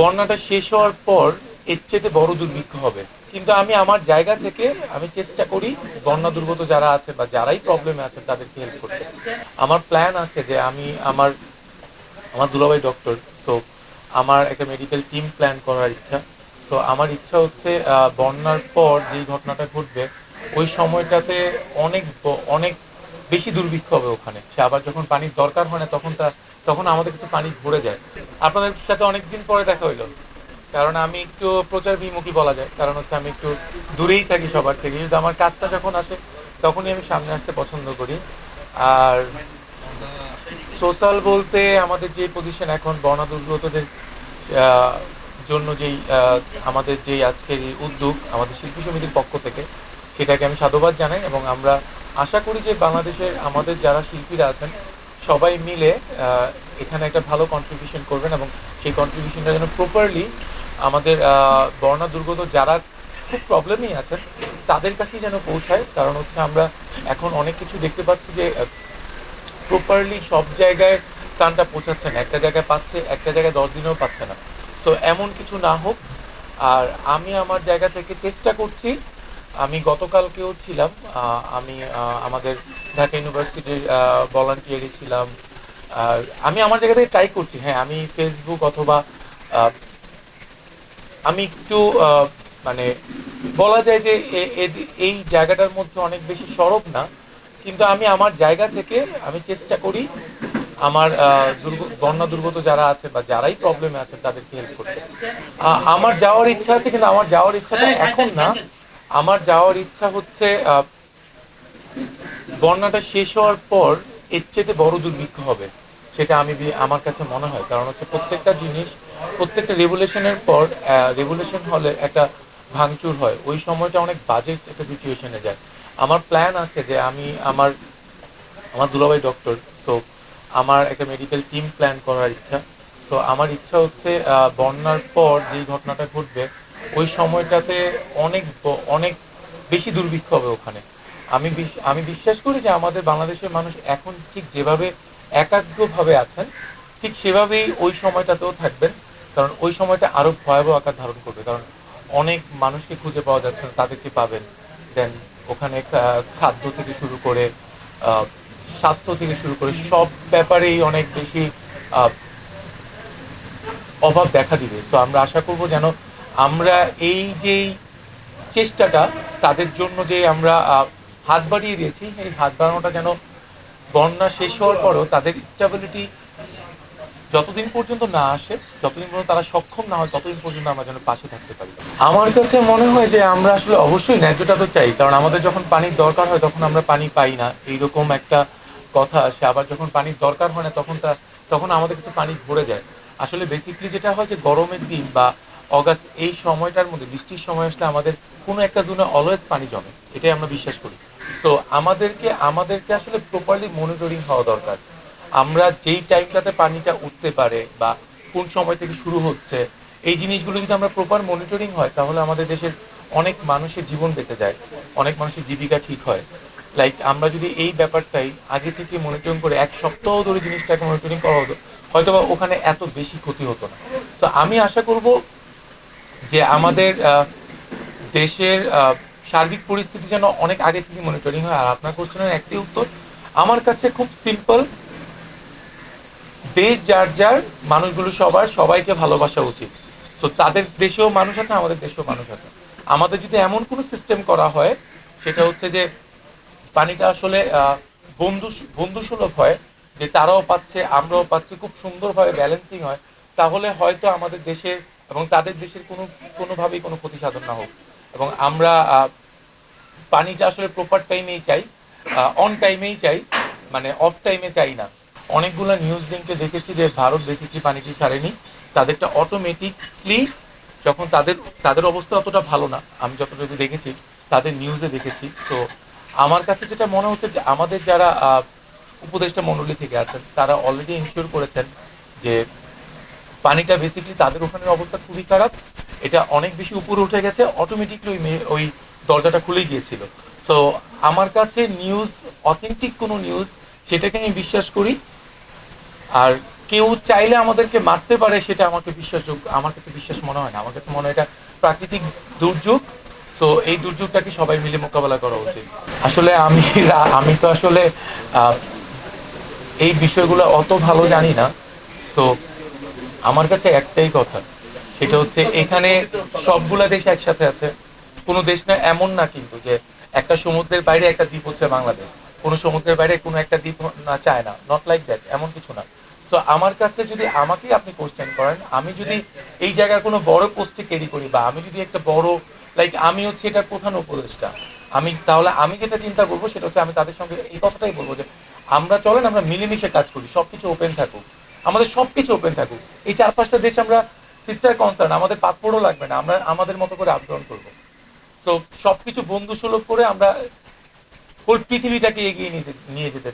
বন্যাটা শেষ হওয়ার পর এর চেয়ে বড় দুর্ভিক্ষ হবে। কিন্তু আমি আমার জায়গা থেকে আমি চেষ্টা করি বন্যা দুর্গত যারা আছে বা যারাই প্রবলেমে আছে তাদেরকে হেল্প করতে। আমার প্ল্যান আছে যে আমি আমার আমার দুলাভাই ডক্টর সো আমার একটা মেডিকেল টিম প্ল্যান করার ইচ্ছা। তো আমার ইচ্ছা হচ্ছে বন্যার পর যেই ঘটনাটা ঘটবে, ওই সময়টাতে অনেক অনেক বেশি দুর্ভিক্ষ হবে ওখানে। সে আবার যখন পানির দরকার হয় না, তখন তা তখন আমাদের কাছে পানি ভরে যায়। আপনাদের সাথে অনেক দিন পরে দেখা হইল। কারণ আমি একটু প্রচার বিমুখী বলা যায়। কারণ হচ্ছে আমি একটু দূরেই থাকি সবার থেকে। কিন্তু আমার কাজটা যখন আসে তখনই আমি সামনে আসতে পছন্দ করি। আর সোশ্যাল বলতে আমাদের যে পজিশন এখন বর্ণা দুর্গতদের আহ, জন্য যেই আমাদের যে আজকের উদ্যোগ আমাদের শিল্পী সমিতির পক্ষ থেকে সেটাকে আমি সাধুবাদ জানাই এবং আমরা আশা করি যে বাংলাদেশের আমাদের যারা শিল্পীরা আছেন সবাই মিলে এখানে একটা ভালো কন্ট্রিবিউশন করবেন এবং সেই কন্ট্রিবিউশনটা যেন প্রপারলি আমাদের বর্ণা দুর্গত যারা খুব প্রবলেমই আছেন, তাদের কাছেই যেন পৌঁছায়। কারণ হচ্ছে আমরা এখন অনেক কিছু দেখতে পাচ্ছি যে প্রপারলি সব জায়গায় ত্রাণটা পৌঁছাচ্ছে না একটা জায়গায় পাচ্ছে, একটা জায়গায় দশ দিনেও পাচ্ছে না। তো এমন কিছু না হোক। আর আমি আমার জায়গা থেকে চেষ্টা করছি আমি গতকালকেও ছিলাম আহ, আমি আমাদের ঢাকা ইউনিভার্সিটির ভলান্টিয়ারই ছিলাম। আর আমি আমার জায়গা থেকে ট্রাই করছি হ্যাঁ আমি ফেসবুক অথবা আমি একটু মানে বলা যায় যে এই জায়গাটার মধ্যে অনেক বেশি সরব না কিন্তু আমি আমার জায়গা থেকে আমি চেষ্টা করি আমার বন্যা দুর্গত যারা আছে বা যারাই প্রবলেমে আছে তাদেরকে হেল্প করতে। আমার যাওয়ার ইচ্ছা আছে কিন্তু আমার যাওয়ার ইচ্ছাটা এখন না। আমার যাওয়ার ইচ্ছা হচ্ছে বন্যাটা শেষ হওয়ার পর এর চেয়ে বড় দুর্ভিক্ষ হবে, সেটা আমি আমার কাছে মনে হয়। কারণ হচ্ছে প্রত্যেকটা জিনিস, প্রত্যেকটা রেগুলেশনের পর রেগুলেশন হলে একটা ভাঙচুর হয়। ওই সময়টা অনেক বাজে একটা সিচুয়েশনে যায়। আমার প্ল্যান আছে যে আমি আমার আমার দুলাভাই ডক্টর সো আমার একটা মেডিকেল টিম প্ল্যান করার ইচ্ছা। তো আমার ইচ্ছা হচ্ছে বন্যার পর যেই ঘটনাটা ঘটবে ওই সময়টাতে অনেক অনেক বেশি দুর্ভিক্ষ হবে ওখানে। আমি আমি বিশ্বাস করি যে আমাদের বাংলাদেশের মানুষ এখন ঠিক যেভাবে একাগ্রভাবে আছেন, ঠিক সেভাবেই ওই সময়টাতেও থাকবেন, কারণ ওই সময়টা আরও ভয়াবহ আকার ধারণ করবে। কারণ অনেক মানুষকে খুঁজে পাওয়া যাচ্ছে না, তাদেরকে পাবেন। দেন ওখানে খাদ্য থেকে শুরু করে স্বাস্থ্য থেকে শুরু করে সব ব্যাপারেই অনেক বেশি অভাব দেখা দিবে। তো আমরা আশা করব যেন আমরা এই যে চেষ্টাটা, তাদের জন্য যে আমরা হাত বাড়িয়ে দিয়েছি, এই হাত বাড়ানোটা যেন বন্যা শেষ হওয়ার পরও তাদের স্টেবিলিটি যতদিন পর্যন্ত না আসে, যতদিন পর্যন্ত তারা সক্ষম না হয়, ততদিন পর্যন্ত আমরা যেন পাশে থাকতে পারি। আমার কাছে মনে হয় যে আমরা আসলে অবশ্যই ন্যায্যটা তো চাই, কারণ আমাদের যখন পানির দরকার হয় তখন আমরা পানি পাই না। এইরকম একটা কথা আসে, আবার যখন পানির দরকার হয় না তখন তা, তখন আমাদের কাছে পানি ভরে যায়। আসলে বেসিকলি যেটা হয় যে গরমের দিন বা অগাস্ট, এই সময়টার মধ্যে, বৃষ্টির সময় আসলে আমাদের কোনো একটা জোনে অলওয়েজ পানি জমে, এটাই আমরা বিশ্বাস করি। তো আমাদেরকে আমাদেরকে আসলে প্রপারলি মনিটরিং হওয়া দরকার। আমরা যেই টাইমটাতে পানিটা উঠতে পারে বা কোন সময় থেকে শুরু হচ্ছে, এই জিনিসগুলো যদি আমরা প্রপার মনিটরিং হয়, তাহলে আমাদের দেশের অনেক মানুষের জীবন বেঁচে যায়, অনেক মানুষের জীবিকা ঠিক হয়। লাইক আমরা যদি এই ব্যাপারটাই আগে থেকে মনিটরিং করে এক সপ্তাহ ধরে জিনিসটাকে মনিটরিং করা হতো হয়তো ওখানে এত বেশি ক্ষতি হতো না। তো আমি আশা করব যে আমাদের দেশের সার্বিক পরিস্থিতি যেন অনেক আগে থেকে মনিটরিং হয়, আর আপনার কোশ্চেনের একটি উত্তর। আমার কাছে খুব সিম্পল দেশ যার যার, মানুষগুলো সবার, সবাইকে ভালোবাসা উচিত। তো তাদের দেশেও মানুষ আছে, আমাদের দেশেও মানুষ আছে। আমাদের যদি এমন কোনো সিস্টেম করা হয়, সেটা হচ্ছে যে পানিটা আসলে বন্ধু, বন্ধুসুলভ হয়, যে তারাও পাচ্ছে, আমরাও পাচ্ছি, খুব সুন্দরভাবে ব্যালেন্সিং হয়, তাহলে হয়তো আমাদের দেশের এবং তাদের দেশের কোনো, কোনোভাবেই কোনো ক্ষতি সাধন না হোক। এবং আমরা পানিটা আসলে প্রপার টাইমেই চাই অন টাইমেই চাই মানে অফ টাইমে চাই না। অনেকগুলো নিউজ লিঙ্কে দেখেছি যে ভারত বেসিকলি পানিটি ছাড়েনি। তাদেরটা অটোমেটিকলি যখন তাদের তাদের অবস্থা অতটা ভালো না, আমি যতটুকু দেখেছি, তাদের নিউজে দেখেছি। তো আমার কাছে যেটা মনে হচ্ছে যে আমাদের যারা উপদেষ্টা মণ্ডলী থেকে আছেন, তারা অলরেডি ইনশিওর করেছেন যে পানিটা বেসিকলি তাদের ওখানের অবস্থা খুবই খারাপ। এটা অনেক বেশি উপরে উঠে গেছে অটোমেটিকলি ওই ওই দরজাটা খুলে গিয়েছিল। সো আমার কাছে নিউজ অথেন্টিক কোনো নিউজ সেটাকে আমি বিশ্বাস করি। আর কেউ চাইলে আমাদেরকে মারতে পারে, সেটা আমাকে বিশ্বাসযোগ্য আমার কাছে বিশ্বাস মনে হয় না। আমার কাছে মনে হয় এটা প্রাকৃতিক দুর্যোগ। তো এই দুর্যোগটাকে সবাই মিলে মোকাবেলা করা উচিত। আসলে আমি আমি তো আসলে এই বিষয়গুলো অত ভালো জানি না। তো আমার কাছে একটাই কথা, সেটা হচ্ছে এখানে সবগুলা দেশ একসাথে আছে। কোনো দেশ না এমন না কিন্তু যে একটা সমুদ্রের বাইরে একটা দ্বীপ হচ্ছে বাংলাদেশ, কোনো সমুদ্রের বাইরে কোনো একটা দ্বীপ না চায় না নট লাইক দ্যাট এমন কিছু না। তো আমার কাছে যদি আমাকেই আপনি কোশ্চেন করেন, আমি যদি এই জায়গার কোনো বড় পোস্টে ক্যারি করি বা আমি যদি একটা বড় লাইক আমি হচ্ছে এটা প্রধান উপদেষ্টা, আমি তাহলে আমি যেটা চিন্তা করব সেটা হচ্ছে আমি তাদের সঙ্গে এই কথাটাই বলব যে আমরা চলেন, আমরা মিলেমিশে কাজ করি, সবকিছু ওপেন থাকুক। আমাদের সবকিছু ওপেন থাকুক। এই চার পাঁচটা দেশ আমরা সিস্টার কনসার্ন আমাদের পাসপোর্টও লাগবে না, আমরা আমাদের মতো করে আবেদন করব। তো সবকিছু বন্ধু সুলভ করে আমরা পৃথিবীটাকে এগিয়ে নিয়ে যেতে